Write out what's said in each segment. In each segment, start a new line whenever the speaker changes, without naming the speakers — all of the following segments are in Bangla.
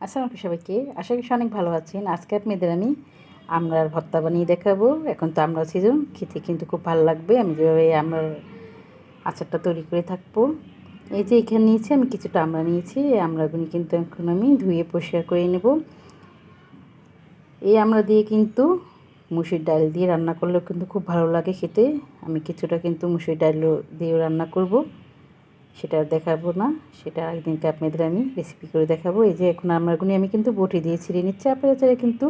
আসসালামু সবাইকে। আশা করি অনেক ভালো আছেন। আজকে আপনাদের আমি আমরার ভর্তা বানিয়ে দেখাবো। এখন তো আমরা সিজন খেতে কিন্তু খুব ভালো লাগবে। আমি যেভাবে আমরার আচারটা তৈরি করে থাকব। এই যে এখানে নিয়েছি আমি কিছুটা আমরা নিয়েছি। এই আমরাগুলি কিন্তু এখন আমি ধুয়ে পরিষ্কার করে নেব। এই আমরা দিয়ে কিন্তু মুসুর ডাল দিয়ে রান্না করলেও কিন্তু খুব ভালো লাগে খেতে। আমি কিছুটা কিন্তু মুসুর ডাল দিয়েও রান্না করব। সেটা দেখাবো না, সেটা একদিনকে আপনাদের আমি রেসিপি করে দেখাবো। এই যে এখন আমরাগুনি আমি কিন্তু বটি দিয়ে ছিঁড়ে নিচ্ছি। আপনারা চাইলে কিন্তু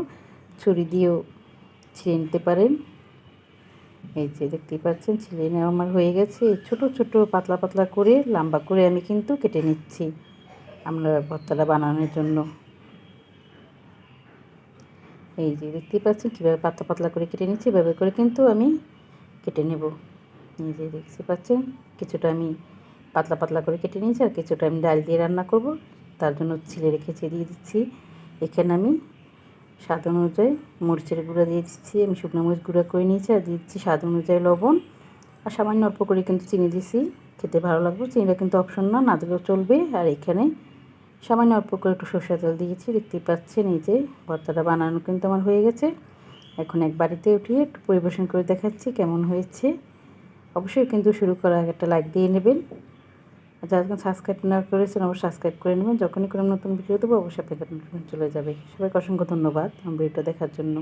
ছুরি দিয়েও ছিঁড়ে নিতে পারেন। এই যে দেখতেই পাচ্ছেন, ছিঁড়ে নেওয়া আমার হয়ে গেছে। ছোট ছোট, পাতলা পাতলা করে, লম্বা করে আমি কিন্তু কেটে নিচ্ছি আমরা ভর্তাটা বানানোর জন্য। এই যে দেখতেই পাচ্ছেন, কীভাবে পাতলা পাতলা করে কেটে নিচ্ছি, এভাবে করে কিন্তু আমি কেটে নেব। এই যে দেখতে পাচ্ছেন, কিছুটা আমি পাতলা পাতলা করে কেটে নিয়েছি আর কিছুটা আমি ডাল দিয়ে রান্না করব। তার জন্য ছিলে রেখেছি দিয়ে দিচ্ছি। এখানে আমি স্বাদ অনুযায়ী মরিচের গুঁড়া দিয়ে দিচ্ছি। আমি শুকনো মরিচ গুঁড়া করে নিয়েছি আর দিয়ে দিচ্ছি স্বাদ অনুযায়ী লবণ। আর সামান্য অল্প করে কিন্তু চিনি দিছি খেতে ভালো লাগবে। চিনিটা কিন্তু অপশন না না দিলেও চলবে। আর এখানে সামান্য অল্প করে একটু সর্ষে তেল দিয়েছি দেখতেই পাচ্ছেন এই যে ভর্তাটা বানানো কিন্তু আমার হয়ে গেছে। এখন এক বাড়িতে উঠিয়ে একটু পরিবেশন করে দেখাচ্ছি কেমন হয়েছে। অবশ্যই কিন্তু শুরু করার একটা লাইক দিয়ে নেবেন। যারা যখন সাবস্ক্রাইব না করেছেন, অবশ্যই সাবস্ক্রাইব করে নেবেন। যখনই কোনো নতুন ভিডিও দেবো, অবশ্যই আপনাদের চলে যাবে। সবাইকে অসংখ্য ধন্যবাদ। ভিডিওটা দেখার জন্য।